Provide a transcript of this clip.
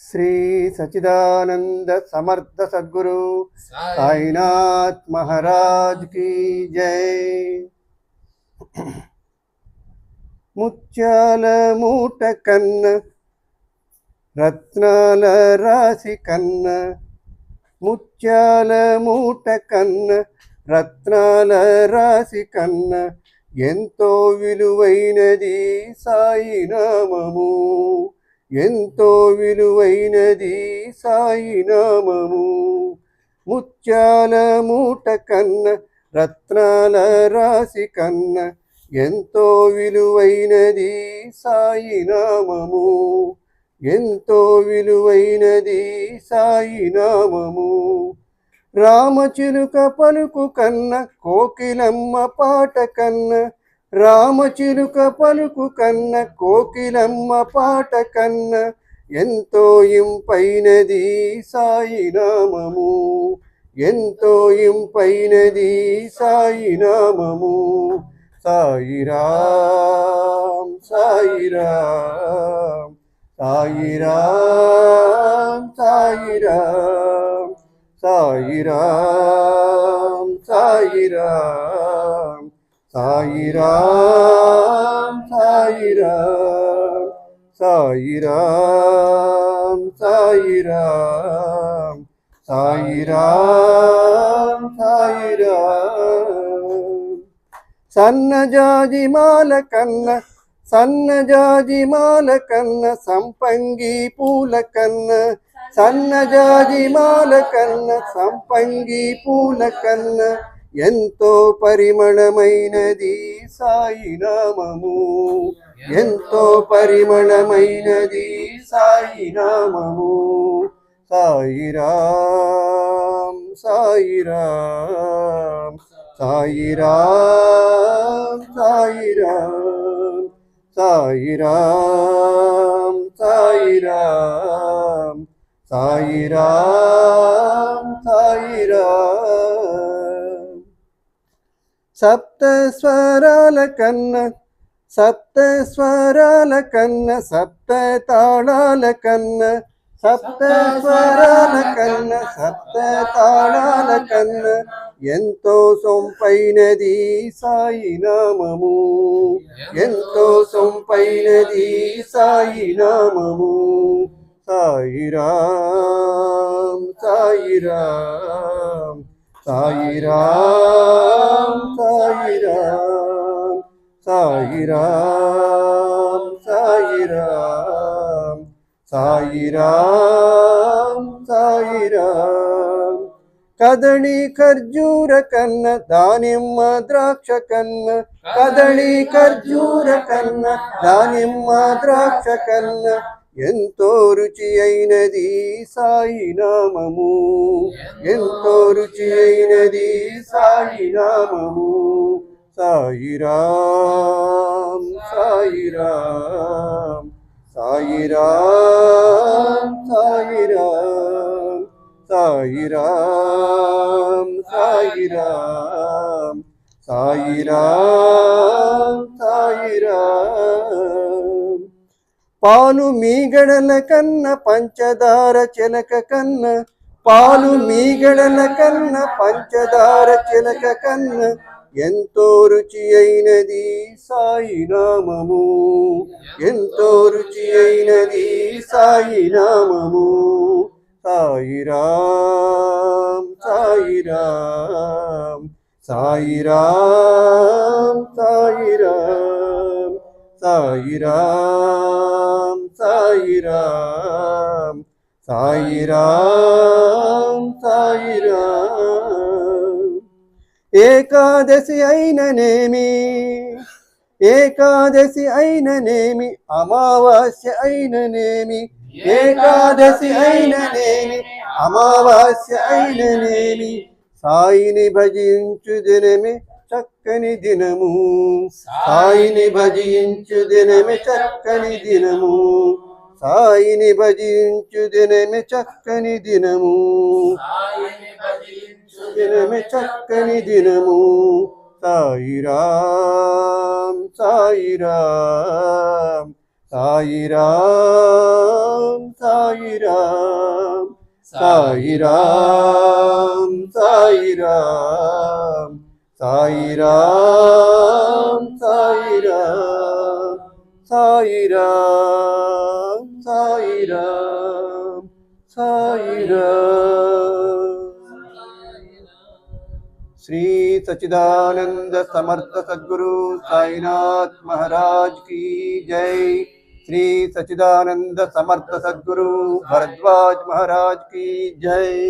శ్రీ సచిదానంద సమర్థ సద్గురు సాయినాథ్ మహారాజ్కి జై. ముత్యాల మూట కన్న రత్నాల రాశి కన్న ముత్యాల మూట కన్న రత్నాల రాశి కన్న ఎంతో విలువైనది సాయి నామము. ఎంతో విలువైనది సాయి నామము. ముత్యాల మూట కన్న రత్నాల రాశి కన్న ఎంతో విలువైనది సాయి నామము. ఎంతో విలువైనది సాయి నామము. రామచిలుక పలుకు కన్న కోకిలమ్మ పాట కన్న రామచిలుక పలుకు కన్న కోకిలమ్మ పాట కన్న ఎంతో ఇంపైనది సాయినామము ఎంతో ఇంపైనది సాయినామము సాయిరామ్ సాయిరామ్ సాయిరామ్ సాయిరాం సాయిరాం సాయిరాం സായിരാം സായിരാം സായിരാം സായിരാം സായിരാം സായിരാം. സന്നജാതി മാല കന്ന സന്നജാതി മാല കന്ന സംപങ്കി പൂല കന്ന സന്നജാതി മാല കന്ന സംപങ്കി പൂല കന്ന ఎంతో పరిమళమైనది సాయినామము ఎంతో పరిమళమైనది సాయినామము సాయిరాం సాయిరాం సాయిరాం సాయిరాం సాయిరామ్ సాయిరామ్ సాయిరామ్ సాయిరాం సప్త స్వరాల కన్న సప్త స్వరాల కన్న సప్త తాళాల కన్న సప్త స్వరాల కన్న సప్త తాళాల కన్న ఎంతో సొంపైనది సాయి నామము ఎంతో సొంపైనది సాయి నామము సాయి రామ్ సాయి சாயிராம் சாயிராம் சாயிராம் சாயிராம் சாயிராம் ಕದಳಿ ಖರ್ಜೂರ ಕನ್ನ, ದಾನಿಮ್ಮ ದ್ರಾಕ್ಷ ಕನ್ನ. ಕದಳಿ ಖರ್ಜೂರ ಕನ್ನ, ದಾನಿಮ್ಮ ದ್ರಾಕ್ಷ ಕನ್ನ. ఎంతో రుచి అయినది సాయినామము ఎంతో రుచి అయినది సాయినామము సాయిరాం సాయిరామ్ సాయిరామ్ సాయిరామ్ సాయిరామ్ సాయిరామ్ సాయిరామ్ సాయిరాం పాలు మీగడల కన్న పంచదార చిలక కన్న పాలు మీగడల కన్న పంచదార చిలక కన్న ఎంతో రుచి అయినది సాయి నామము ఎంతో రుచి అయినది సాయి నామము సాయి రామ్ సాయి சாயிராம் சாயிராம் சாயிராம் சாயிராம் ஏகாதசி ஐனநேமி ఏకాదశి అయిననేమి అమావాస్య అయిననేమి ఏకాదశి అయిననేమి అమావాస్య అయిననేమి సాయిని భజించు దినమే చక్కని దినము సాయిని భజించు దినమే చక్కని దినము సాయిని భజించు దినమే చక్కని దినము దినమే చక్కని దినము సాయి రామ్ సాయి రామ్ సాయిరామ్ సాయిరామ్ साइरा सायिरा सा श्री सच्चिदानन्द समर्थ सद्गुरु सायिनाथ महाराज की जय श्री सच्चिदानन्द समर्थ सद्गुरु भरद्वाज महाराज की जय